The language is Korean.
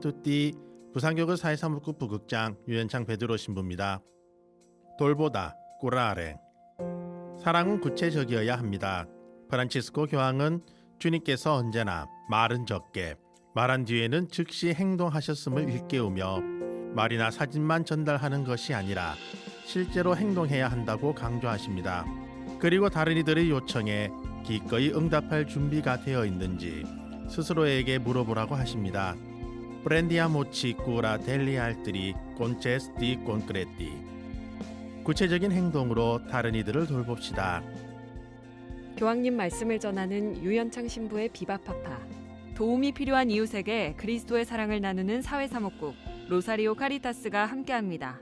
뚜띠 부산교구 사회사무국 부국장 유현창 베드로 신부입니다. 돌보다 꾸라아랭 사랑은 구체적이어야 합니다. 프란치스코 교황은 주님께서 언제나 말은 적게 말한 뒤에는 즉시 행동하셨음을 일깨우며 말이나 사진만 전달하는 것이 아니라 실제로 행동해야 한다고 강조하십니다. 그리고 다른 이들의 요청에 기꺼이 응답할 준비가 되어 있는지 스스로에게 물어보라고 하십니다. 프렌디아모치 꾸라 델리 알트리 콘체스티 콘크레티 구체적인 행동으로 다른 이들을 돌봅시다. 교황님 말씀을 전하는 유현창 신부의 비바파파. 도움이 필요한 이웃에게 그리스도의 사랑을 나누는 사회사목국 로사리오 카리타스가 함께합니다.